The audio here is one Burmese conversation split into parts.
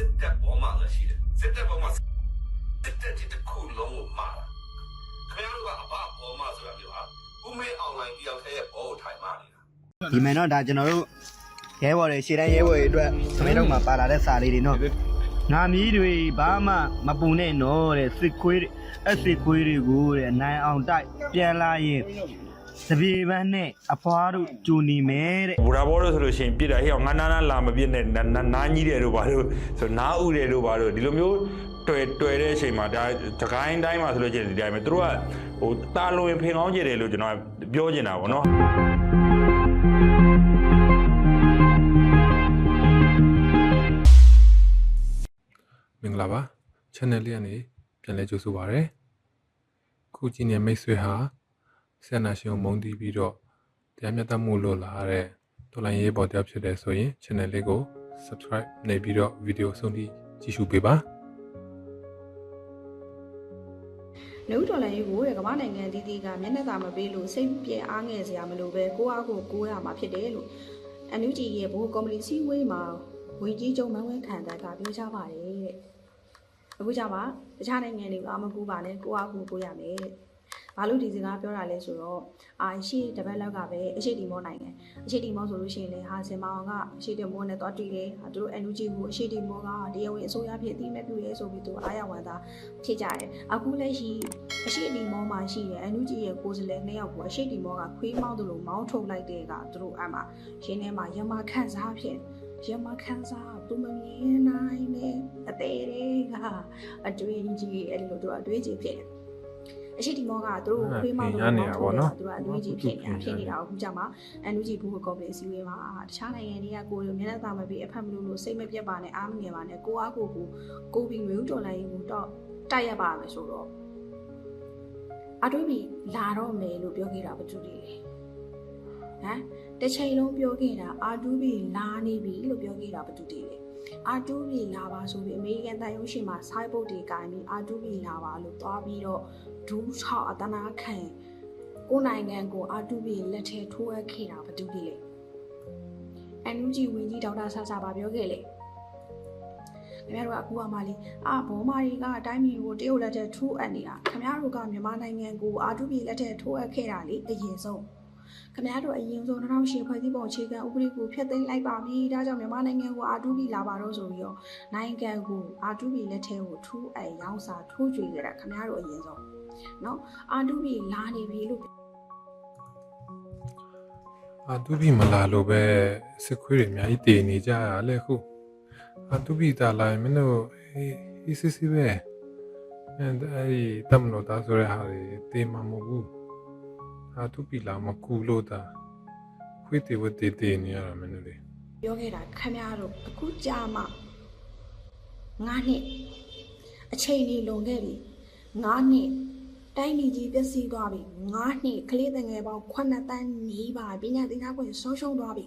စစ်တပ်ပေါ်မှာလည်းရှိတယ်စစ်တပ်ပေါ်မှာစစ်တပ်ဒီတစ်ခုလုံးကိုမှာတာခင်ဗျားတို့ကအဘပေါ်မှာဆိုတာမျိုးဟာဦးမေအွန်လိုင်းတယောက်တည်းရဲ့ဘောကိုထိုင်မှနေတာဒီမယ်နော်ဒါကျွန်တော်တို့ရဲဘော်တွေရှေ့တိုင်းရဲဘော်တွေအတွက်သမီးတို့မှာပါလာတဲ့စာလေးတွေနော်ငါမီးတွေဘာမှမပူနဲ့နော်တဲ့စစ်ခွေးအစစ်ခွေးတွေကိုတဲ့နိုင်အောင်တိုက်ပြန်လာရင် စပြေပန်းနဲ့အဖွားတို့ဂျူနီမဲတဲ့ဘူရာဘောတို့ဆိုလို့ရှိရင်ပြစ်တာဟေ့အောင်ငါနာနာလာမပြစ်နဲ့နာနာနာကြီးတယ်တို့ဘာလို့ဆိုနာဥတယ်တို့ဘာလို့ဒီလိုမျိုးတွေ့တွေ့တဲ့အချိန်မှာဒါတကိုင်းတိုင်းမှာဆိုလို့ရှိရင်ဒီတိုင်းပဲသူတို့ကဟိုတာလွင်ဖင်ကောင်းကြတယ်လို့ကျွန်တော်ပြောချင်တာပေါ့နော်မင်္ဂလာပါ channel လေးကနေပြန်လဲကြိုဆိုပါရစေခုကြည့်နေမိတ်ဆွေဟာ ဆန္ဒရှင်ကိုမုန်းတီးပြီးတော့တရားမျှတမှုလို့လာတဲ့တော်လိုင်းရေးပေါ်တယောက်ဖြစ်တယ်ဆိုရင် channel လေးကို subscribe နေပြီးတော့ဗီဒီယိုဆုံးထိကြည့်ရှုပေးပါနှုတ်တော်လိုင်းရေးကိုတဲ့ကမ္ဘာနိုင်ငံအသီးသီးကမျက်နှာသာမပေးလို့စိတ်ပြေအားငယ်စရာမလိုပဲကိုယ့်အားကိုကိုယ်ရမှာဖြစ်တယ်လို့အန်ယူဂျီရဲ့ဘိုးကော်မတီစီဝေးမှာဝင်ကြီးချုပ်မန်းဝင်းခံတဲ့ကပြောကြပါတယ်တဲ့အခုကြပါတခြားနိုင်ငံတွေကမကူပါနဲ့ကိုယ့်အားကိုကိုယ်ရမယ်တဲ့ ဘာလို့ဒီစကားပြောတာလဲဆိုတော့အာရှိတပတ်လောက်ကပဲအရှိတီမောနိုင်ငံအရှိတီမောဆိုလို့ရှိရင်လေဟာစင်မောင်ကအရှိတီမောနဲ့တော့တည်တယ်ဟာသူတို့ NUG ကိုအရှိတီမောကတရားဝင်အစိုးရဖြစ်အတိအမဲ့ပြုရဲဆိုပြီးသူအားရဝန်သားဖြစ်ကြတယ်အခုလက်ရှိအရှိတီမောမှာရှိတယ်အန်ယူဂျီရဲ့ကိုယ်စားလှယ်နှစ်ယောက်ကိုအရှိတီမောကခွေးမောင်းတယ်လို့မောင်းထုတ်လိုက်တဲ့ကသူတို့အမှရင်းထဲမှာရမခန့်စားဖြစ်ရမခန့်စားသူမမြင်နိုင်နဲ့အသေးလေးကအတွေ့အကြုံအဲ့လိုတို့အတွေ့အကြုံဖြစ်တယ် အရှိတီမောကသူတို့ခွေးမောင်းတယ်လို့မောင်းထုတ်တယ်သူတို့အတွေ့အကြုံဖြစ်နေတာဖြစ်နေတာအခုကြမှာအန်ယူဂျီဘူးကော်ပလေးစီဝေးမှာတခြားနိုင်ငံတွေကကိုယ်တို့မျက်နှာသာမပြီးအဖက်မလို့လို့စိတ်မပြတ်ပါနဲ့အားမငယ်ပါနဲ့ကိုအားကိုကိုကိုပြီးမျိုးတော်လိုင်းကိုတော့တိုက်ရပါမယ်ဆိုတော့အတွေးပြီးလာတော့မယ်လို့ပြောခဲ့တာဘာတူလဲဟမ်တစ်ချိန်လုံးပြောခဲ့တာအာတူးပြီးလာနေပြီလို့ပြောခဲ့တာဘာတူလဲအာတူးပြီးလာပါဆိုပြီးအမေရိကန်တန်ရုံးရှင်မှာဆိုင်းဘုတ်တွေကင်ပြီးအာတူးပြီးလာပါလို့သွားပြီးတော့ ဒူးချောက်အတနာခံကိုယ်နိုင်ငံကိုအာတူးပြီးလက်ထဲထိုးအပ်ခဲ့တာဘာတူလဲအန်ယူဂျီဝင်းကြီးဒေါက်တာဆာဆာပါပြောခဲ့လေခင်ဗျားတို့ကအခုကမှလေအာဘောမာရီကအတိုင်းပြည်ကိုတရုတ်လက်ထက်ထိုးအပ်နေတာခင်ဗျားတို့ကမြန်မာနိုင်ငံကိုအာတူဘီလက်ထက်ထိုးအပ်ခဲ့တာလေအရင်ဆုံး ခင်ဗျားတို့အရင်ဆုံး2008ဖွဲ့စည်းပုံအခြေခံဥပဒေကိုဖျက်သိမ်းလိုက်ပါပြီဒါကြောင့်မြန်မာနိုင်ငံကိုအာတူဘီလာပါတော့ဆိုပြီးတော့နိုင်ငံကိုအာတူဘီလက်ထက်ကိုထိုးအပ်ရောင်းစာထိုးကြွေခဲ့တာခင်ဗျားတို့အရင်ဆုံးเนาะအာတူဘီလာနေပြီလို့ အာတူဘီမလာလို့ပဲစစ်ခွေးတွေအများကြီးတည်နေကြရလဲခုအာတူဘီတာလာရင်မင်းတို့အေးအေးစစ်စစ်ပဲအဲအဲ့ဒီတမလို့သားဆိုတဲ့ဟာတွေတည်မှာမဟုတ်ဘူး အာတူဘီလာမကူလို့တာခွေးတေဝတေတည်နေရတာမင်းတို့တွေပြောခဲ့တာခမရတို့အခုကြာမှငါးနှစ်အချိန်ကြီးလွန်ခဲ့ပြီငါးနှစ်တိုင်းပြည်ကြီးပျက်စီးသွားပြီငါးနှစ်ကလေးတငယ်ပေါင်း9တန်းနီးပါပညာသင်ကြားခွင့်ဆုံးရှုံးသွားပြီ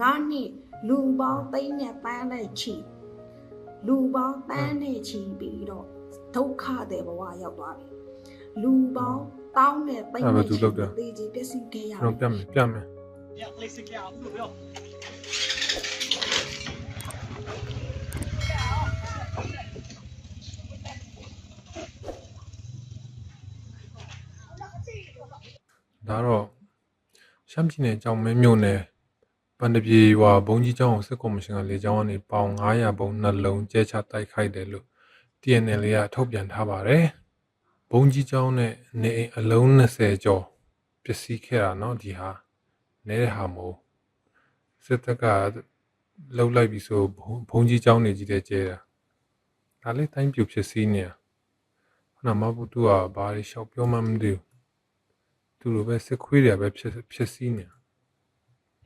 ငါးနှစ်လူပေါင်းသိန်းနဲ့ပန်းနဲ့ချီလူပေါင်းပန်းနဲ့ချီပြီးတော့ဒုက္ခတဲ့ဘဝရောက်သွားပြီ လူပေါင်းတောင်းနဲ့သိန်းနဲ့ချီသေကြီးပျက်စီးခဲ့ရကျွန်ပြီတော်ပြမယ်ပြမယ် Ja, lees ik jou. Goed, joh. ဒါတော့ရှမ်းပြည်နယ်ကြောင်မဲမြို့နယ်ပန်တပြေဟွာဘုံကြီးကျောင်းကိုစစ်ကော်မရှင်ကလေကျောင်းကနေပေါင်900ဘုံနှလုံးကျဲချတိုက်ခိုက်တယ်လို့ TNL လေးကထုတ်ပြန်ထားပါတယ်။ဘုံကြီးကျောင်းနဲ့နေအိမ်အလုံး20ကျော်ပျက်စီးခဲ့တာเนาะဒီဟာနဲတဲ့ဟာမဟုတ်စစ်တပ်ကလှုပ်လိုက်ပြီဆိုဘုံဘုံကြီးကျောင်းနေကြီးတဲ့ကျဲတာဒါလေးတိုင်းပြူဖြစ်စီးနေတာခဏမဘူးသူကဘာတွေရှောက်ပြောမှမသိဘူး သူတို့ပဲစစ်ခွေးတွေပဲဖြစ်ဖြစ်စီးနေ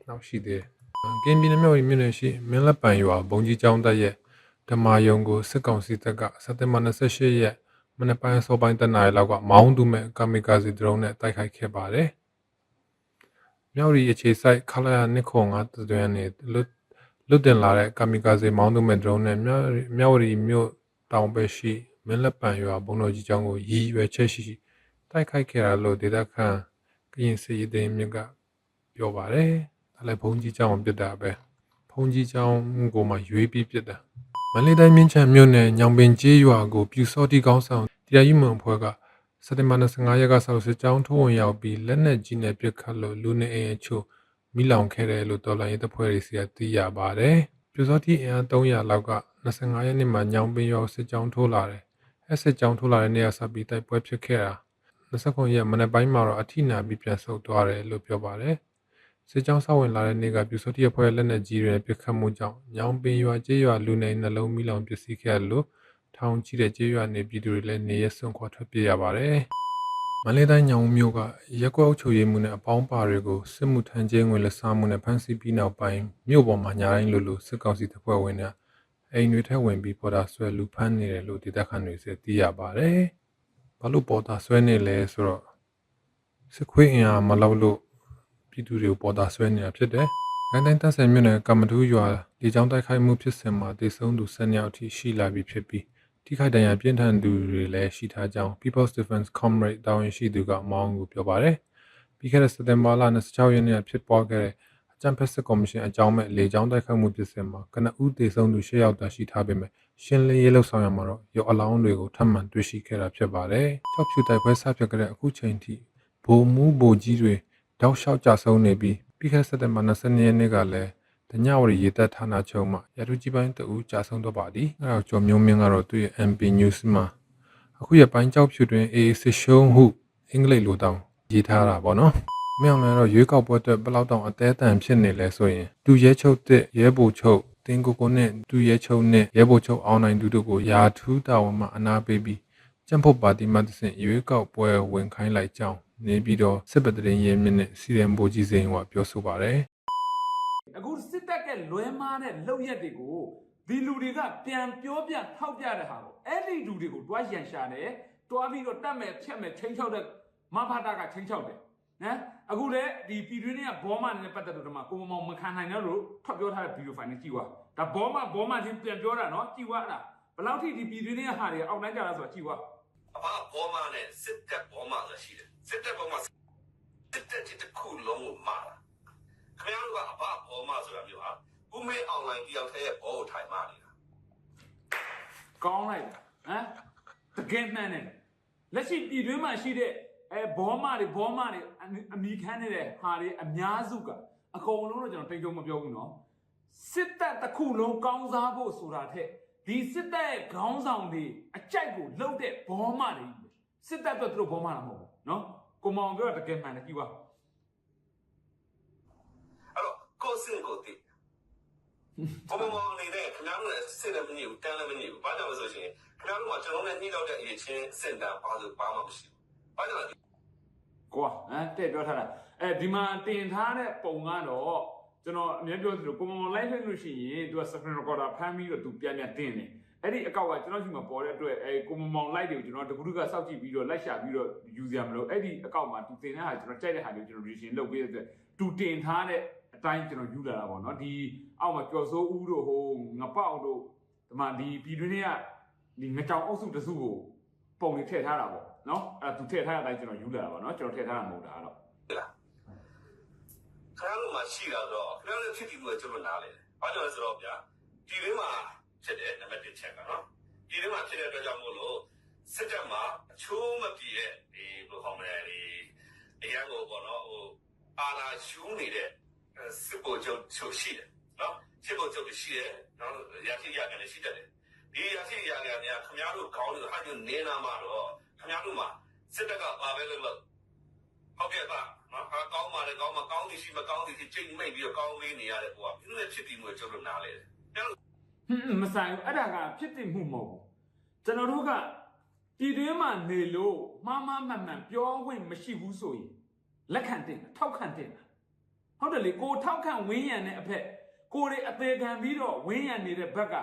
နောက်ရှိသေးတယ်ကင်းပြည်နယ်မြောက်ရီမြို့နယ်ရှိမင်းလက်ပံရွာဘုံကြီးကျောင်းတက်ရဲ့ဓမ္မယုံကိုစစ်ကောင်စီတပ်ကစက်တင်ဘာ28ရက် မနက်ပိုင်းစောပိုင်းတနာရီလောက်ကမောင်းသူမဲ့ကာမီကာစီဒရုန်းနဲ့တိုက်ခိုက်ခဲ့ပါတယ်မြောက်ရီအခြေစိုက်ခလာယာနှစ်ခွန်5တွင်နေလွတ်လွတ်တင်လာတဲ့ကာမီကာစီမောင်းသူမဲ့ဒရုန်းနဲ့မြောက်မြောက်ရီမြို့တောင်ဘက်ရှိမင်းလက်ပံရွာဘုံတော်ကြီးကျောင်းကိုရည်ရွယ်ချက်ရှိတိုက်ခိုက်ခဲ့တာလို့ဒေသခံကရင်စီရေးတဲ့မြစ်ကပြောပါတယ်။ဒါလည်းဘုံကြီးကျောင်းပြစ်တာပဲ။ဘုံကြီးကျောင်းကိုမှရွေးပြီးပြစ်တာ မန္တလေးတိုင်းမြင်းချံမြို့နယ်ညောင်ပင်ကျေးရွာကိုပြူစောတိကောင်းဆောင်တရားရေးမန်ဖွဲ့ကစက်တင်ဘာ25ရက်ကဆောက်စစ်ကြောင်းထိုးဝင်ရောက်ပြီးလက်နက်ကြီးနဲ့ပစ်ခတ်လို့လူနေအိမ်အချို့မိလောင်ခဲ့တယ်လို့တော်လိုင်းရေးတပ်ဖွဲ့တွေစီကသိရပါတယ်။ပြူစောတိအင်အား300လောက်က25ရက်နေ့မှာညောင်ပင်ရွာစစ်ကြောင်းထိုးလာတယ်။အဲစစ်ကြောင်းထိုးလာတဲ့နေ့ကစပြီးတိုက်ပွဲဖြစ်ခဲ့တာ29ရက်မနေ့ပိုင်းမှာတော့အထိနာပြီးပြန်ဆုတ်သွားတယ်လို့ပြောပါတယ်။ စစ်ကြောင်းဆောက်ဝင်လာတဲ့နေ့ကပြူစောတိအဖွဲ့လက်နက်ကြီးတွေနဲ့ပစ်ခတ်မှုကြောင့်ညောင်ပင်ရွာကျေးရွာလူနေနှလုံးမိလောင်ပစ္စည်းခဲ့ရလို့ထောင်ကြီးတဲ့ကျေးရွာနေပြည်သူတွေလည်းနေရစွန့်ခွာထွက်ပြေးရပါတယ်။မန္တလေးတိုင်းညောင်ဦးမြို့ကရက်ကွက်အုပ်ချုပ်ရေးမှုနဲ့အပေါင်းပါတွေကိုစစ်မှုထမ်းခြင်းဝင်လက်စားမှုနဲ့ဖမ်းဆီးပြီးနောက်ပိုင်းမြို့ပေါ်မှာညာတိုင်းလိုလိုစစ်ကောင်စီတပ်ဖွဲ့ဝင်တွေအိမ်တွေထက်ဝင်ပြီးပေါ်တာဆွဲလူဖမ်းနေတယ်လို့ဒေသခံတွေသိသိရပါတယ်။ဘာလို့ပေါ်တာဆွဲနေလဲဆိုတော့စစ်ခွေးအင်အားမလောက်လို့ ပြည်သူတွေကိုပေါ်တာဆွဲနေတာဖြစ်တယ်။ခိုင်တိုင်းတပ်ဆယ်မြို့နယ်ကမ္မထူးရွာလေကြောင်းတိုက်ခိုက်မှုဖြစ်စဉ်မှာဒေဆုံးသူ10ယောက်အထိရှိလာပြီဖြစ်ပြီးထိခိုက်ဒဏ်ရာပြင်းထန်သူတွေလည်းရှိထားကြောင်း People's Defense Comrade တာဝန်ရှိသူကမောင်းကိုပြောပါတယ်။ပြီးခဲ့တဲ့စက်တင်ဘာလ26ရက်နေ့ကဖြစ်ပွားခဲ့တဲ့အကြံဖက်စစ်ကော်မရှင်အကြောင်းမဲ့လေကြောင်းတိုက်ခိုက်မှုဖြစ်စဉ်မှာကနဦးဒေဆုံးသူ10ယောက်သာရှိထားပေမဲ့ရှင်းလင်းရေးလှုပ်ဆောင်ရမှာတော့ရုပ်အလောင်းတွေကိုထပ်မံတွေ့ရှိခဲ့တာဖြစ်ပါတယ်။၆ဖြူတိုက်ပွဲစဖြစ်ခဲ့တဲ့အခုချိန်ထိဘိုလ်မူးဘိုလ်ကြီးတွေ တောက်လျှောက်ကြဆုံးနေပြီးပြီးခဲ့တဲ့စက်တင်ဘာ22ရက်နေ့ကလည်းတညဝရီရေတပ်ဌာနချုပ်မှရတုကြီးပိုင်းတအူးကြာဆုံးတော့ပါသည်အဲတော့ကျော်မျိုးမင်းကတော့သူ့ရဲ့ MP News မှာအခုရပိုင်းကြောက်ဖြူတွင် AA စစ်ရှုံးဟုအင်္ဂလိပ်လိုတောင်းရေးထားတာပေါ့နော်မြောင်လည်းတော့ရွေးကောက်ပွဲအတွက်ဘယ်လောက်တောင်အသေးအတန်ဖြစ်နေလဲဆိုရင်သူရဲချုပ်တဲ့ရဲဘိုချုပ်တင်းကိုကိုနဲ့သူရဲချုပ်နဲ့ရဲဘိုချုပ်အောင်နိုင်သူတို့ကိုယာထူးတာဝန်မှအနာပေးပြီးကျန်းဖို့ပါတီမှတဆင့်ရွေးကောက်ပွဲဝင်ခိုင်းလိုက်ကြောင်း နေပြီးတော့စစ်ပတရင်ရဲမြင့်နဲ့စီရန်ဘိုကြီးစိန်ကပြောဆိုပါတယ်အခုစစ်တပ်ကလွဲမားတဲ့လောက်ရက်တွေကိုဒီလူတွေကပြန်ပြောပြထောက်ပြတဲ့ဟာကိုအဲ့ဒီလူတွေကိုတွားရန်ရှာတယ်တွားပြီးတော့တတ်မဲ့ဖြတ်မဲ့ချင်းချောက်တဲ့မဖတာကချင်းချောက်တယ်နော်အခုလေဒီပြည်တွင်းကဘောမနဲ့ပတ်သက်လို့ဒီမှာကိုမမောင်မခံနိုင်တော့လို့ထွက်ပြောထားတဲ့ဗီဒီယိုဖိုင်နဲ့ကြည့်သွားဒါဘောမဘောမချင်းပြန်ပြောတာနော်ကြည့်သွားအဲ့ဒါဘယ်လောက်ထိဒီပြည်တွင်းကဟာတွေအောက်တိုင်းကြတာဆိုတာကြည့်သွားအဘဘောမနဲ့စစ်တပ်ဘောမဆိုရှိတယ် စစ်တပ်ဘောမစစ်တပ်ဒီတစ်ခုလုံးကိုမာတာခင်ဗျားတို့ကအဘဘောမဆိုတာမျိုးဟာဦးမေအွန်လိုင်းတယောက်တည်းရဲ့ဘောကိုထိုင်မာနေတာကောင်းလိုက်တာဟမ်တကယ်မှန်တယ်လက်ရှိပြည်တွင်းမှာရှိတဲ့အဲဘောမတွေဘောမတွေအနီအမိခန်းနေတဲ့ဟာတွေအများစုကအကုန်လုံးတော့ကျွန်တော်တိတ်ကြုံမပြောဘူးနော်စစ်တပ်တစ်ခုလုံးကောင်းစားဖို့ဆိုတာထက်ဒီစစ်တပ်ရဲ့ခေါင်းဆောင်တွေအကြိုက်ကိုလှုပ်တဲ့ဘောမတွေကြီးပဲ စစ်တပ်အတွက်သူတို့ဘောမတာမဟုတ်ဘူးနော်ကိုမောင်ပြောတာတကယ်မှန်တယ်ကြည့်ပါအဲ့တော့ကိုယ်စင်ကိုတည်ဘမမောင်နေတဲ့ခင်ဗျားတို့လည်းစစ်လည်းမညစ်ဘူးတန်းလည်းမညစ်ဘူးဘာကြောင့်လဲဆိုရှင်ခင်ဗျားတို့ကကျွန်တော်နဲ့ညှိတော့တဲ့အရေးချင်းစင်တန်ပါလို့ဘာမှမရှိဘူးဘာကြောင့်လဲကွာဟမ်တဲ့ပြောထားတာအဲဒီမှာတင်ထားတဲ့ပုံကတော့ကျွန်တော်အမြဲပြောသလိုကိုမောင်လိုက်လိုက်လို့ရှိရင်သူက screen recorder ဖမ်းပြီးတော့သူပြန်ပြန်တင်တယ် အဲ့ဒီအကောက်ကကျွန်တော်ရှိမှာပေါ်တဲ့အတွက်အဲကိုမောင်မောင်လိုက်တွေကိုကျွန်တော်တကူတကစောက်ကြည့်ပြီးတော့လိုက်ရှာပြီးတော့ယူစရာမလိုအဲ့ဒီအကောက်မှာသူတင်တဲ့ဟာကျွန်တော်ကြိုက်တဲ့ဟာတွေကိုကျွန်တော် revision လုပ်ပေးတဲ့အတွက်သူတင်ထားတဲ့အတိုင်းကျွန်တော်ယူလာတာပေါ့နော်ဒီအောက်မှာကျော်စိုးဦးတို့ဟိုငပေါက်တို့ဒီမှာဒီပြည်တွင်းတွေကဒီငကြောင်အုပ်စုတစုကိုပုံတွေထည့်ထားတာပေါ့နော်အဲ့ဒါသူထည့်ထားတဲ့အတိုင်းကျွန်တော်ယူလာတာပေါ့နော်ကျွန်တော်ထည့်ထားတာမဟုတ်တာကတော့ခရမ်းမှာရှိတာတော့ခရမ်းရဲ့ဖြစ်တည်မှုကကျွန်တော်နားလေတယ်။ဘာကြောင့်လဲဆိုတော့ဗျာဒီထဲမှာ ဖြစ်တဲ့နံပါတ်1ချက်ကနော်ဒီထဲမှာဖြစ်တဲ့အတွက်ကြောင့်မို့လို့စစ်တပ်မှာအချိုးမပြေတဲ့ဒီဘယ်လိုခေါ်မလဲဒီအရန်ကိုပေါ့နော်ဟိုအာနာယူနေတဲ့စစ်ဘောချုပ်ချုပ်ရှိတယ်နော်စစ်ဘောချုပ်ရှိတယ်နော်ရရှိရကန်လည်းရှိတတ်တယ်ဒီရရှိရကန်များခင်ဗျားတို့ခေါင်းတွေဟာကျနေနာမှာတော့ခင်ဗျားတို့မှာစစ်တပ်ကပါပဲလို့လို့ဟုတ်ကဲ့ပါနော်ဟာကောင်းပါလေကောင်းမကောင်းသည်ရှိမကောင်းသည်ရှိချိန်မိတ်ပြီးတော့ကောင်းလေးနေရတဲ့ကွာဘယ်လိုလဲဖြစ်ပြီးမှကျုပ်တို့နားလေတယ်ဟွန်း မဆိုင်ဘူးအဲ့ဒါကဖြစ်တည်မှုမဟုတ်ဘူးကျွန်တော်တို့ကပြည်တွင်းမှာနေလို့မှားမှားမှန်မှန်ပြောခွင့်မရှိဘူးဆိုရင်လက်ခံတင်တာထောက်ခံတင်တာဟုတ်တယ်လေကိုထောက်ခံဝင်းရံတဲ့အဖက်ကိုတွေအသေးခံပြီးတော့ဝင်းရံနေတဲ့ဘက်က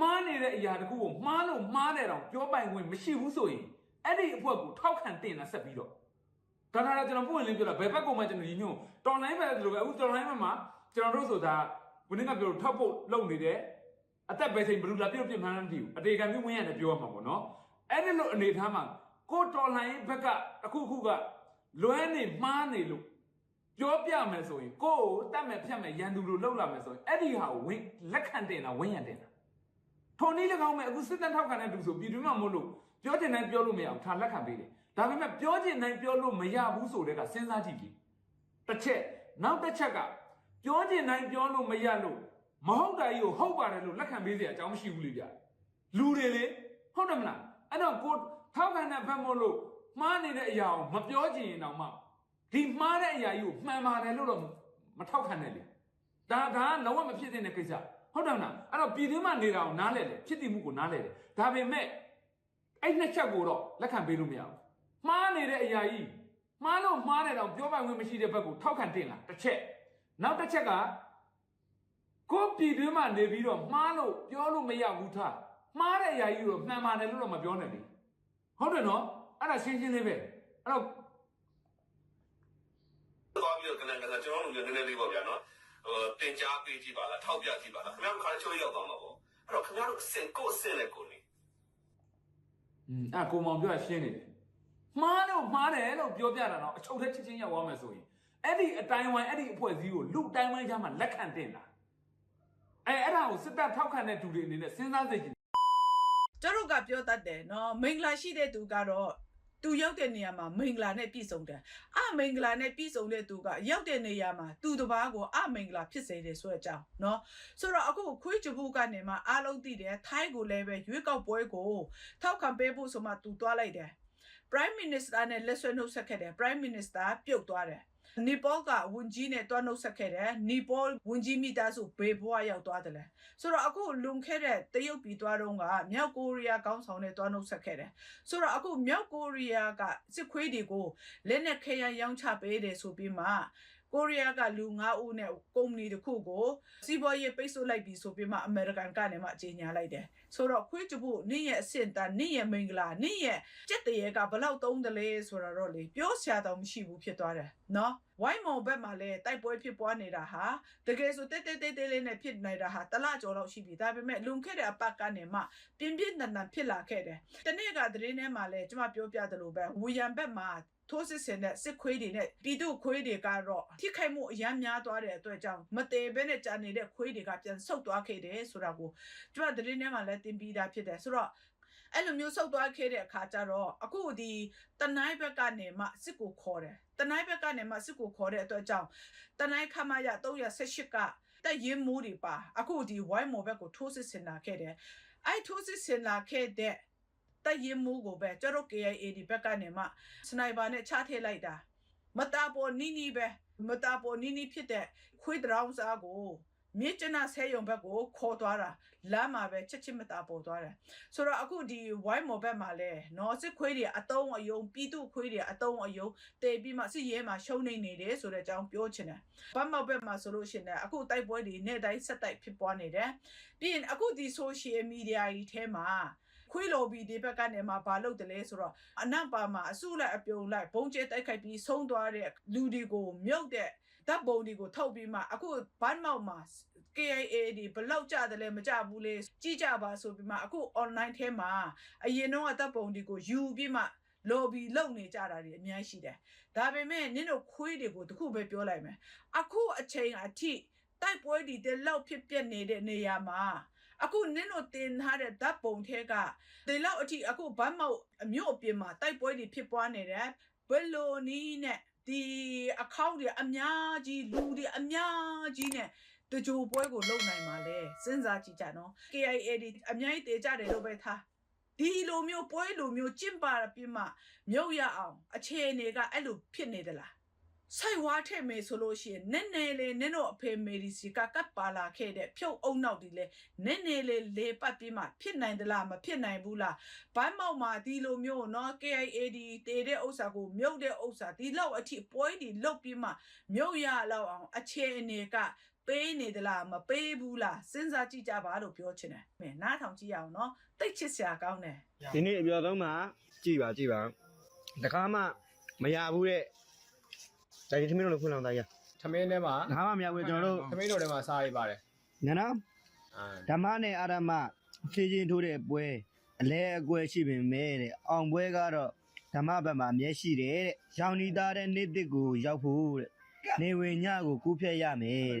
မှားနေတဲ့အရာတခုကိုမှားလို့မှားတယ်တော့ပြောပိုင်ခွင့်မရှိဘူးဆိုရင်အဲ့ဒီအဖွက်ကိုထောက်ခံတင်တာဆက်ပြီးတော့ဒါနာကျွန်တော်ပွင့်လင်းပြောတာဘယ်ဘက်ကောင်မှကျွန်တော်ညီညွတ်တော်လိုင်းပဲလို့ပဲအခုတော်လိုင်းဘက်မှာကျွန်တော်တို့ဆိုတာဝင်းကပြောထောက်ဖို့လုပ်နေတယ် အသက်ပဲစိန်ဘလူလာပြုတ်ပြမှန်းမသိဘူးအတေခံမျိုးဝင်းရတယ်ပြောရမှာပေါ့နော်အဲ့ဒီလိုအနေထားမှာကိုတော်လိုင်းဘက်ကအခုခုကလွဲနေမှားနေလို့ပြောပြမယ်ဆိုရင်ကိုကိုတတ်မဲ့ဖြတ်မဲ့ရန်သူလိုလောက်လာမယ်ဆိုရင်အဲ့ဒီဟာကိုဝင်းလက်ခံတင်တာဝင်းရံတင်တာထုံနည်း၎င်းမဲ့အခုစစ်တပ်ထောက်ခံတဲ့သူဆိုပြည်တွင်းမှာမို့လို့ပြောချင်တိုင်းပြောလို့မရဘူးထားလက်ခံပေးတယ်ဒါပေမဲ့ပြောချင်တိုင်းပြောလို့မရဘူးဆိုတဲ့ကစဉ်းစားကြည့်ပြီတစ်ချက်နောက်တစ်ချက်ကပြောချင်တိုင်းပြောလို့မရလို့ မဟုတ်တာကြီးကိုဟုတ်ပါတယ်လို့လက်ခံပေးစရာအကြောင်းမရှိဘူးလေဗျလူတွေလေဟုတ်တယ်မလားအဲ့တော့ကိုထောက်ခံတဲ့ဘက်မို့လို့မှားနေတဲ့အရာကိုမပြောချင်ရင်တော့မှဒီမှားတဲ့အရာကြီးကိုမှန်ပါတယ်လို့တော့မထောက်ခံနဲ့လေဒါဒါကလုံးဝမဖြစ်သင့်တဲ့ကိစ္စဟုတ်တယ်မလားအဲ့တော့ပြည်တွင်းမှာနေတာကိုနားလဲတယ်ဖြစ်တည်မှုကိုနားလဲတယ်ဒါပေမဲ့အဲ့နှစ်ချက်ကိုတော့လက်ခံပေးလို့မရဘူးမှားနေတဲ့အရာကြီးမှားလို့မှားတယ်တော့ပြောပိုင်ခွင့်မရှိတဲ့ဘက်ကိုထောက်ခံတင်လာတစ်ချက်နောက်တစ်ချက်က ကိုယ်ပြည်တွင်းမှာနေပြီးတော့မှားလို့ပြောလို့မရဘူးထားမှားတဲ့အရာကြီးကိုမှန်ပါတယ်လို့တော့မပြောနဲ့လေဟုတ်တယ်နော်အဲ့ဒါရှင်းရှင်းလေးပဲအဲ့တော့ သွားပြီးတော့ကနန်ကနန်ကျွန်တော်တို့လည်းနည်းနည်းလေးပေါ့ဗျာနော်ဟိုတင် जा ပေးကြည့်ပါလားထောက်ပြကြည့်ပါလားခင်ဗျားတို့ခါချိုးရောက်သွားမှာပေါ့အဲ့တော့ခင်ဗျားတို့အစင်ကိုယ်အစင်နဲ့ကိုယ်နေ อืมအဲ့ကိုမောင်ပြောရှင်းနေတယ်မှားတော့မှားတယ်လို့ပြောပြတာတော့အချုပ်ထက်ချက်ချင်းရောက်သွားမယ်ဆိုရင်အဲ့ဒီအတိုင်းဝိုင်းအဲ့ဒီအဖွဲ့အစည်းကိုလူတိုင်းဝိုင်းချမ်းမှာလက်ခံတင်တာ အဲအဲ့ဒါကိုစစ်တပ်ထောက်ခံတဲ့သူတွေအနေနဲ့စဉ်းစားသိချင်ကျတို့ကပြောတတ်တယ်နော်မင်္ဂလာရှိတဲ့သူကတော့သူရောက်တဲ့နေရာမှာမင်္ဂလာနဲ့ပြည့်စုံတယ်အမင်္ဂလာနဲ့ပြည့်စုံတဲ့သူကရောက်တဲ့နေရာမှာသူတစ်ပါးကိုအမင်္ဂလာဖြစ်စေတယ်ဆိုတဲ့အကြောင်းနော်ဆိုတော့အခုခွေးချဘူးကနေမှအားလုံးသိတယ်ထိုင်းကိုလည်းပဲရွေးကောက်ပွဲကိုထောက်ခံပေးဖို့ဆိုမှသူသွားလိုက်တယ် Prime Minister နဲ့လက်ဆွဲနှုတ်ဆက်ခဲ့တယ် Prime Minister ပြုတ်သွားတယ် နီပေါကဝန်ကြီးနဲ့တွားနှုတ်ဆက်ခဲ့တယ်နီပေါဝန်ကြီးမိသားစုဘေဘွားရောက်သွားတယ်လေဆိုတော့အခုလွန်ခဲ့တဲ့တရုတ်ပြည်သွားတော့ကမြောက်ကိုရီးယားကောင်းဆောင်နဲ့တွားနှုတ်ဆက်ခဲ့တယ်ဆိုတော့အခုမြောက်ကိုရီးယားကစစ်ခွေးတွေကိုလက်နဲ့ခဲရန်ရောင်းချပေးတယ်ဆိုပြီးမှ ကိုရီးယားကလူ9ဦးနဲ့ကုမ္ပဏီတစ်ခုကိုစီးပွားရေးပိတ်ဆို့လိုက်ပြီဆိုပြီးမှအမေရိကန်ကနေမှကြေညာလိုက်တယ်ဆိုတော့ခွေးချဖို့နင့်ရဲ့အဆင့်တန်းနင့်ရဲ့မင်္ဂလာနင့်ရဲ့စက်တရေကဘလောက်သုံးတယ်လဲဆိုတော့လေပြောစရာတော့မရှိဘူးဖြစ်သွားတယ်နော်ဝိုင်းမော်ဘက်မှာလည်းတိုက်ပွဲဖြစ်ပွားနေတာဟာတကယ်ဆိုတဲတဲတဲတဲလေးနဲ့ဖြစ်နေတာဟာတလကျော်လောက်ရှိပြီဒါပေမဲ့လွန်ခဲ့တဲ့အပတ်ကနေမှပြင်းပြင်းထန်ထန်ဖြစ်လာခဲ့တယ်တနေ့ကသတင်းထဲမှာလည်းကျွန်မပြောပြသလိုပဲဝီယံဘက်မှာ ထိုးစစ်ဆင်တဲ့စစ်ခွေးတွေနဲ့ပြည်သူခွေးတွေကတော့ထိခိုက်မှုအများများသွားတဲ့အတွက်ကြောင့်မတည်ဘဲနဲ့ကြာနေတဲ့ခွေးတွေကပြန်ဆုတ်သွားခဲ့တယ်ဆိုတာကိုကျွန်မသတင်းထဲမှာလည်းတင်ပြီးသားဖြစ်တယ်ဆိုတော့အဲ့လိုမျိုးဆုတ်သွားခဲ့တဲ့အခါကျတော့အခုဒီတနိုင်းဘက်ကနေမှစစ်ကိုခေါ်တယ်တနိုင်းဘက်ကနေမှစစ်ကိုခေါ်တဲ့အတွက်ကြောင့်တနိုင်းခမရ318ကတက်ရင်မိုးတွေပါအခုဒီဝိုင်းမော်ဘက်ကိုထိုးစစ်ဆင်လာခဲ့တယ်အဲ့ထိုးစစ်ဆင်လာခဲ့တဲ့ တက်ရင်မိုးကိုပဲကျတော့ KIA ဒီဘက်ကနေမှစနိုက်ပါနဲ့ချထည့်လိုက်တာမတာပေါ်နီးနီးပဲမတာပေါ်နီးနီးဖြစ်တဲ့ခွေးဒရောင်းစားကိုမြေကျနာဆဲယုံဘက်ကိုခေါ်သွားတာလမ်းမှာပဲချက်ချင်းမတာပေါ်သွားတယ်ဆိုတော့အခုဒီဝိုင်းမော်ဘက်မှာလဲနော်စစ်ခွေးတွေအတုံးအယုံပြည်သူခွေးတွေအတုံးအယုံတေပြီးမှစစ်ရဲမှာရှုံနေနေတယ်ဆိုတဲ့အကြောင်းပြောချင်တယ်ဘတ်မောက်ဘက်မှာဆိုလို့ရှိရင်လည်းအခုတိုက်ပွဲတွေနေ့တိုင်းဆက်တိုက်ဖြစ်ပွားနေတယ်ပြီးရင်အခုဒီ social media ကြီးထဲမှာ ခွေးလိုဘီဒီဘက်ကနေမှဘာလုပ်တယ်လဲဆိုတော့အနက်ပါမှာအစုလိုက်အပြုံလိုက်ဘုံကျဲတိုက်ခိုက်ပြီးဆုံးသွားတဲ့လူတွေကိုမြုပ်တဲ့ဓာတ်ပုံတွေကိုထုတ်ပြီးမှအခုဘတ်မောက်မှာ KIA ဒီဘလောက်ကြတယ်လဲမကြဘူးလေကြည့်ကြပါဆိုပြီးမှအခု online ထဲမှာအရင်တော့အသက်ပုံတွေကိုယူပြီးမှ lobby လုပ်နေကြတာတွေအများရှိတယ်ဒါပေမဲ့နင်တို့ခွေးတွေကိုတခုပဲပြောလိုက်မယ်အခုအချိန်အထိတိုက်ပွဲဒီတဲ့လောက်ဖြစ်ပြနေတဲ့နေရာမှာ အခုနင်တို့တင်ထားတဲ့ဓာတ်ပုံထဲကဒီလောက်အထိအခုဘတ်မောက်အမျိုးအပြင်မှာတိုက်ပွဲတွေဖြစ်ပွားနေတယ်ဘယ်လိုနည်းနဲ့ဒီအကောင့်တွေအများကြီးလူတွေအများကြီးနဲ့တကြိုပွဲကိုလုံနိုင်မှာလဲစဉ်းစားကြည့်ကြနော် KIA ဒီအများကြီးတေကြတယ်လို့ပဲထားဒီလိုမျိုးပွဲလိုမျိုးကျင့်ပါပြမှမြုပ်ရအောင်အခြေအနေကအဲ့လိုဖြစ်နေသလား ဆိုင်ဝါထည့်မယ်ဆိုလို့ရှိရင်နည်းနည်းလေးနင်းတို့အဖေမေဒီစီကကပ်ပါလာခဲ့တဲ့ဖြုတ်အုံနောက်ဒီလေနည်းနည်းလေးလေပတ်ပြီးမှဖြစ်နိုင်သလားမဖြစ်နိုင်ဘူးလားဘိုင်းမောက်မှာဒီလိုမျိုးเนาะ KIAD တေတဲ့ဥစ္စာကိုမြုပ်တဲ့ဥစ္စာဒီလောက်အထိပွဲဒီလုတ်ပြီးမှမြုပ်ရလောက်အောင်အခြေအနေကပေးနေသလားမပေးဘူးလားစဉ်းစားကြည့်ကြပါလို့ပြောချင်တယ်။မင်းနားထောင်ကြည့်ရအောင်เนาะတိတ်ချစ်စရာကောင်းတယ် ဒီနေ့အပြောဆုံးမှာကြည်ပါကြည်ပါတခါမှမရဘူးတဲ့ ဒါကြီးသမီးတို့လည်းဖွင့်လောင်သားရသမင်းထဲမှာတခါမှမရဘူးကျွန်တော်တို့သမင်းတို့ထဲမှာစားရပါတယ်နော်အာဓမ္မနဲ့အာရမဖြည့်ချင်းထိုးတဲ့ပွဲအလဲအကွဲရှိပင်မဲတဲ့အောင်ပွဲကတော့ဓမ္မဘက်မှာအမျက်ရှိတယ်တဲ့ရောင်နီသားတဲ့နေ့တစ်ကိုရောက်ဖို့တဲ့နေဝင်ညကိုကူးဖြတ်ရမယ်တဲ့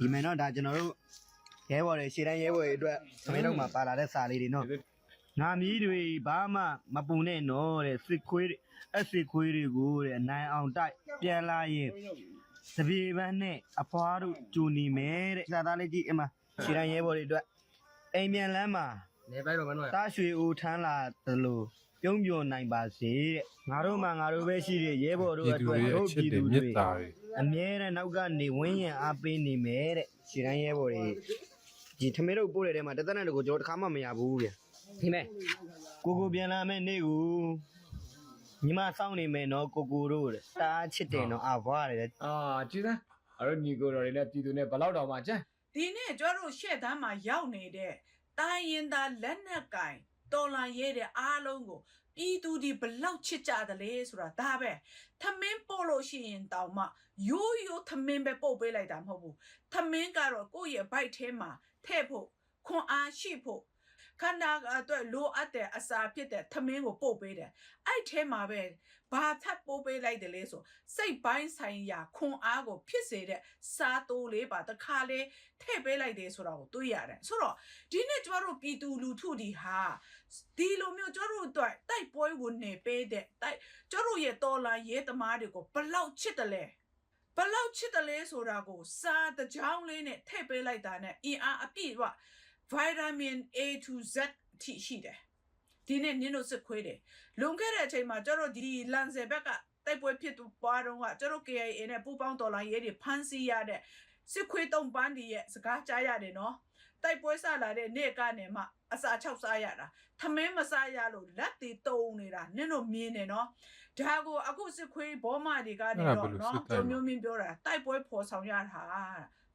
ဒီမယ်တော့ဒါကျွန်တော်တို့ရဲဘော်တွေရှေ့တန်းရဲဘော်တွေအတွက်သမင်းတို့မှာပါလာတဲ့စာလေးတွေနော် ငါမီးတွေဘာမှမပူနဲ့နော်တဲ့စစ်ခွေးတွေအစစ်ခွေးတွေကိုတဲ့နိုင်အောင်တိုက်ပြန်လာရင်သပြေပန်းနဲ့အဖွားတို့ဂျူနီမဲတဲ့စာသားလေးကြည့်အမရှေ့တန်းရဲဘော်တွေအတွက်အိမ်မြန်လမ်းမှာနေပိုက်တော့မနှောတားရွှေဦးထမ်းလာသလိုပြုံးပြနိုင်ပါစေတဲ့ငါတို့မှငါတို့ပဲရှိတဲ့ရဲဘော်တို့ပြည်သူအတွက်တွေအတို့ချစ်ပြည်တွေသူမေတွေတ္တာတွေအမြဲတမ်းနောက်ကနေဝင်းရင်အားပေးနေမယ်တဲ့ရှီတန်းရဲဘော်တွေဒီထမင်းတို့ပို့တဲ့ထဲမှာတစ်သက်နဲ့တကူကျွန်တော်တစ်ခါမှမရဘူးဗျ ဒီမဲ့ကိုကိုပြန်လာမဲ့နေ့ကိုညီမစောင့်နေမယ်နော်ကိုကိုတို့တဲ့တအားချစ်တယ်နော်အဘွားတဲ့အာကြည်သားအတို့ညီကိုတော်တွေနဲ့ပြည်သူနဲ့ဘယ်လောက်တောင်မှကြမ်းဒီနေ့ကျတို့ရှေ့တန်းမှာရောက်နေတဲ့တိုင်းရင်သားလက်နက်ကင်တော်လန်ရဲတဲ့အားလုံးကိုပြည်သူဒီဘလောက်ချစ်ကြတယ်လဲဆိုတာဒါပဲထမင်းပို့လို့ရှိရင်တောင်မှရိုးရိုးထမင်းပဲပို့ပေးလိုက်တာမဟုတ်ဘူးထမင်းကတော့ကိုယ့်ရဲ့ဘိုက်ထဲမှာထည့်ဖို့ခွန်အားရှိဖို့ ခန္ဓာအတွက်လိုအပ်တဲ့အစာဖြစ်တဲ့ထမင်းကိုပို့ပေးတယ်အဲ့ထဲမှာပဲဘာထပ်ပို့ပေးလိုက်တယ်လဲဆိုစိတ်ပိုင်းဆိုင်ရာခွန်အားကိုဖြစ်စေတဲ့စားတိုးလေးပါတခါလေးထည့်ပေးလိုက်တယ်ဆိုတာကိုတွေ့ရတယ်ဆိုတော့ဒီနေ့ကျမတို့ပြည်သူလူထုဒီဟာဒီလိုမျိုးကျမတို့အတွက်တိုက်ပွဲဝင်နေပေးတဲ့တိုက်ကျမတို့ရဲ့တော်လာရဲသမားတွေကိုဘလောက်ချစ်တယ်လဲဘလောက်ချစ်တယ်လဲဆိုတာကိုစားတစ်ကြောင်းလေးနဲ့ထည့်ပေးလိုက်တာနဲ့အင်အားအပြည့်က ဗိုက်တာမင် A to Z အထိရှိတယ်ဒီနေ့နင်းတို့စစ်ခွေးတယ်လွန်ခဲ့တဲ့အချိန်မှာကျမတို့ဒီလန်ဆယ်ဘက်ကတိုက်ပွဲဖြစ်ပွားတော့ကကျမတို့ KIA နဲ့ပူပေါင်းတော်လာရဲတွေဖမ်းဆီးရတဲ့စစ်ခွေးတုံပန်းဒီရဲ့စကားကြားရတယ်နော်တိုက်ပွဲဆလာတဲ့နေ့ကနေမှအစာ၆စားရတာသမင်းမစားရလို့လက်တွေတုံနေတာနင့်တို့မြင်နေနော်ဒါကိုအခုစစ်ခွေးဘောမတွေကနေတော့နော်ကျွန်မျိုးမင်းပြောတာတိုက်ပွဲဖော်ဆောင်ရတာ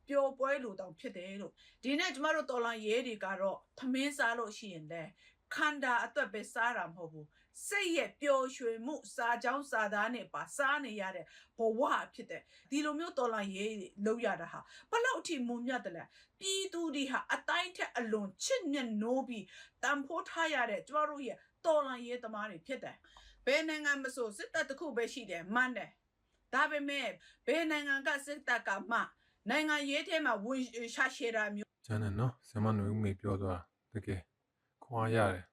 ပျော်ပွဲလို့တောင်ဖြစ်တယ်လို့ဒီနေ့ကျမတို့တော်လန်ရဲတွေကတော့သမင်းစားလို့ရှိရင်လေခန္ဓာအတွက်ပဲစားတာမဟုတ်ဘူးစိတ်ရဲ့ပျော်ရွှင်မှုစားကြောင်းစားသားနဲ့ပါစားနေရတဲ့ဘဝဖြစ်တဲ့ဒီလိုမျိုးတော်လန်ရဲတွေလောက်ရတာဟာဘလောက်အထိမုံမြတ်တယ်လဲပြည်သူတွေဟာအတိုင်းထက်အလွန်ချစ်မြတ်နိုးပြီးတန်ဖိုးထားရတဲ့ကျမတို့ရဲ့တော်လန်ရေးသမားတွေဖြစ်တယ်ဘယ်နိုင်ငံမဆိုစစ်တပ်တစ်ခုပဲရှိတယ်မှန်တယ်ဒါပေမဲ့ဘယ်နိုင်ငံကစစ်တပ်ကမှ နိုင်ငံရေးထဲမှာဝင်ရှာရှည်တာမျိုးကျန်တယ်နော်ဆင်မနွေဦးမေပြောသွားတာတကယ်ခွာရတယ်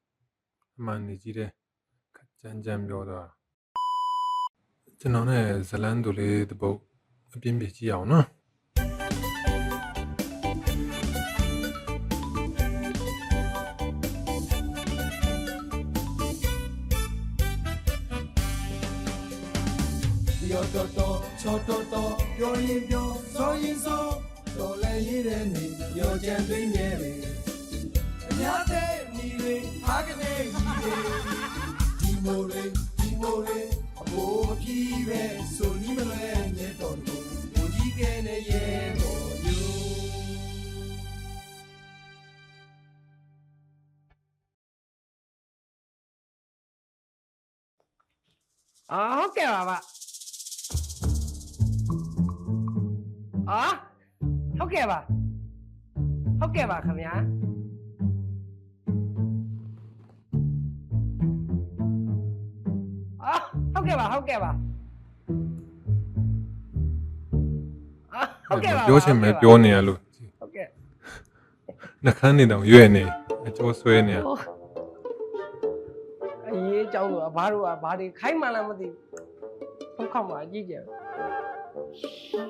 အမှန်နေကြီးတယ်ခက်ကြမ်းကြမ်းပြောသွားတာကျွန်တော်နဲ့ဇလန်းတူလေးတစ်ပုတ်အပြင်းပြကြည့်အောင်နော် ပြောတော့တော့ချောတော့တော့ပြောရင်ပြောစောရင်စောတော်လည်းရည်တဲ့နေပြောကြံသွင်းနေတယ်အများတဲ့ညီတွေဟာကနေကြီးတယ်ဒီမိုတွေဒီမိုတွေအဖို့အပြီးပဲဆိုနီးမလဲမြတ်တော်တို့ဘူကြီး ဟုတ်ကဲ့ပါဗျအာဟုတ်ကဲ့ပါဟုတ်ကဲ့ပါခင်ဗျာအာဟုတ်ကဲ့ပါဟုတ်ကဲ့ပါအာဟုတ်ကဲ့ပါပြောချင်မယ်ပြောနေရလို့ဟုတ်ကဲ့နှခမ်းနေတော့ရွဲ့နေအကျိုးဆွဲနေရဟိုအရေးအကြောင်းဆိုတာဘာလို့อ่ะဘာတွေခိုင်းမှလည်းမသိဘူးဘုခောက်မှာကြည့်ကြဟာကောင်းစင်မိုက်တယ်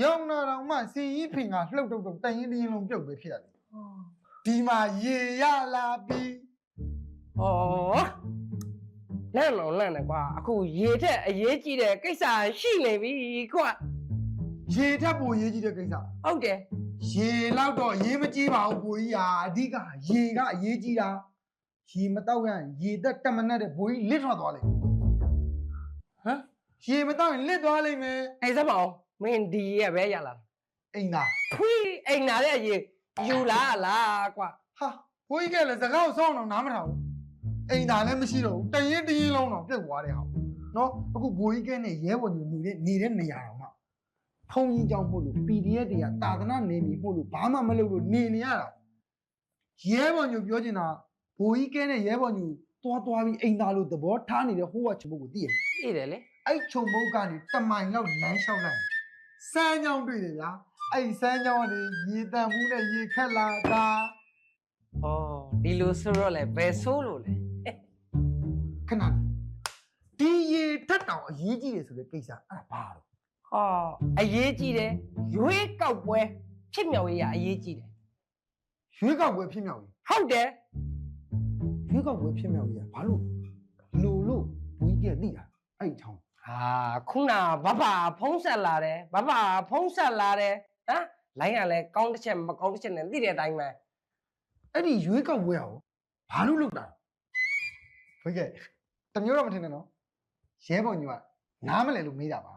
ရင်လုံးပြုတ်ဩရောင်းလာတော့မှစီကြီးဖင်ကလှုပ်တော့တော့တန်ရင်တင်းလုံးပြုတ်ပဲဖြစ်ရတယ်ဒီမှာရေရလာပြီဟောလန့်တော့လန့်တယ်ကွာအခုရေထက်အရေးကြီးတဲ့ကိစ္စရှိနေပြီကွာရေထက်ပိုရေးကြီးတဲ့ကိစ္စဟုတ်တယ်ရေလောက်တော့ရေးမကြီးပါဘူးဘိုးကြီးဟာအဓိကရေကအရေးကြီးတာရေမတောက်ရင်ရေသက်တက်မနဲ့တဲ့ဘိုးကြီးလစ်ထွက်သွားလိမ့်မယ်ဟမ်ရေမတောက်ရင်လစ်သွားလိမ့်မယ် အဲ့စမောင် မင်းဒီရဲ့ပဲရလာအိမ်သာဖွေးအိမ်နာတဲ့ရေယူလာလားကွာဟာဘဘိုးကြီးကလည်းစကားကိုစောင့်အောင်နားမထောင်ဘူးအိမ်သာလည်းမရှိတော့ဘူးတရင်တရင်လုံးတော့ပြုတ်သွားတဲ့ဟာနော်အခုဘိုးကြီးကနဲ့ရဲဘော်ညူနေတဲ့နေတဲ့နေရာတော့မှဖုံကြီးကြောင့်မို့လို့ PDF တွေကတာသနာနေပြီမို့လို့ဘာမှမလုပ်လို့နေနေရတာရဲဘော်ညူပြောချင်တာဘိုးကြီးကနဲ့ရဲဘော်ညူတွားတွားပြီးအိမ်သားလို့သဘောထားနေတဲ့ဟိုးကချဘုတ်ကိုသိရမယ်သိတယ်လေအဲ့ခြုံမုတ်ကနေတမိုင်လောက်လမ်းလျှောက်လိုက် စမ်းကြောင်းတွေ့တယ်ဗျာအဲ့ဒီစမ်းကြောင်းကနေရေတန်မှုနဲ့ရေခက်လာတာဩဒီလိုဆိုတော့လေဘယ်ဆိုးလို့လဲခဏလေးဒီရေထက်တောင်အရေးကြီးတယ်ဆိုတဲ့ကိစ္စအဲ့ဒါဘာလို့ဟောအရေးကြီးတယ်ရွေးကောက်ပွဲဖြစ်မြောက်ရေးရအရေးကြီးတယ်ရွေးကောက်ပွဲဖြစ်မြောက်ရေးဟုတ်တယ်ရွေးကောက်ပွဲဖြစ်မြောက်ရေးကဘာလို့လို့လို့ဘွေးကြီးကသိတာအဲ့ဒီချောင်း ဟာခုနဘဘဖုံးဆက်လာတယ်ဘဘဖုံးဆက်လာတယ်ဟမ်လိုင်းကလည်းကောင်းတစ်ချက်မကောင်းတစ်ချက်နဲ့သိတဲ့အတိုင်းပဲအဲ့ဒီရွေးကောက်ပွဲကရောဘာလို့လုပ်တာဘွေးကြီးတမျိုးတော့မထင်နဲ့နော်ရဲဘော်ညူကနားမလဲလို့မေးတာပါ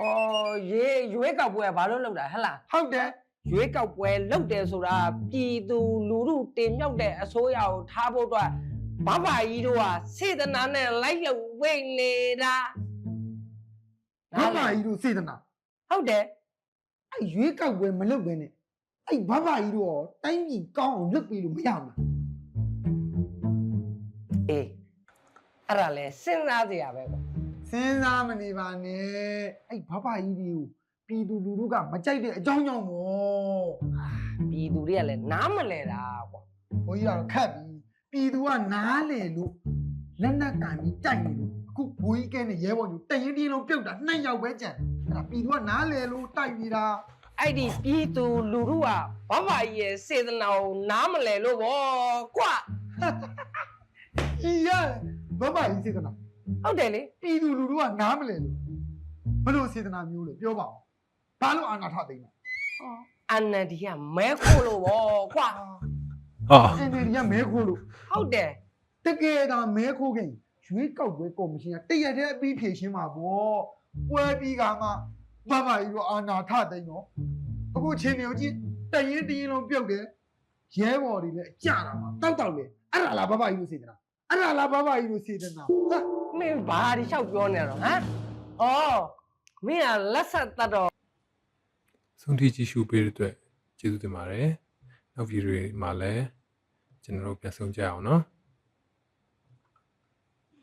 အော်ရေရွေးကောက်ပွဲကဘာလို့လုပ်တာဟဟလားဟုတ်တယ်ရွေးကောက်ပွဲလုပ်တယ်ဆိုတာပြည်သူလူထုတင်မြှောက်တဲ့အစိုးရကိုထားဖို့အတွက် ဘဘကြီးတို့ကစေတနာနဲ့လိုက်လုပ်ဝိတ်နေတာဘာဘာကြီးတို့စေတနာဟုတ်တယ်အဲ့ရွေးကောက်ပွဲမလုပ်ဘဲနဲ့အဲ့ဘာဘာကြီးတို့ရောတိုင်းပြည်ကောင်းအောင်လုပ်ပြီးလို့မရဘူးလားအေးအဲ့ဒါလဲစဉ်းစားစရာပဲကွာစဉ်းစားမနေပါနဲ့အဲ့ဘာဘာကြီးတွေကိုပြည်သူလူထုကမကြိုက်တဲ့အကြောင်းကြောင့်ပေါ့ပြည်သူတွေကလည်းနားမလဲတာကွာဘိုးကြီးကတော့ခတ်ပြီ ပြည်သူကနားလေလို့လက်နက်ကင်ပြီးတိုက်နေလို့အခုဘိုးကြီးကဲနဲ့ရဲဘော်ကြီးတရင်တင်းလုံးပြုတ်တာနှစ်ယောက်ပဲကြံအဲ့ဒါပြည်သူကနားလေလို့တိုက်နေတာအဲ့ဒီပြည်သူလူထုကဘဘကြီးရဲ့စေတနာကိုနားမလဲလို့ဗောကွာကြီးရဘာဘာကြီးစေတနာဟုတ်တယ်လေပြည်သူလူထုကနားမလဲလို့ဘလို့စေတနာမျိုးလဲပြောပါဦးဘာလို့အာနာထသိမ်းလဲအန်နဒီကမဲခိုးလို့ဗောကွာ ဟာအန်ဒီကမဲခိုးလို့ဟုတ်တယ်တကယ်ဒါမဲခိုးခင်ရွေးကောက်ပွဲကော်မရှင်ကတရက်တည်းအပြီးဖြေရှင်းမှာပေါ့ပွဲပြီးကမှဘာဘာကြီးတို့အာနာထသိမ်းတော့အခုချင်းမျိုးကြီးတရင်တရင်လုံးပြုတ်တယ်ရဲဘော်တွေလည်းကြတာမှာတောက်တောက်လေအဲ့ဒါလားဘာဘာကြီးတို့စေတနာအဲ့ဒါလားဘာဘာကြီးတို့စေတနာဟာမင်းဘာဒီလျှောက်ပြောနေတော့ဟမ်အော်မင်းကလက်ဆက်တတ်တော့ဆုံးထိကြည့်ရှုပေးတဲ့အတွက်ကျေးဇူးတင်ပါတယ် နောက်ဗီဒီယိုမှာလည်းကျွန်တော်တို့ပြန်ဆုံကြအောင်နော်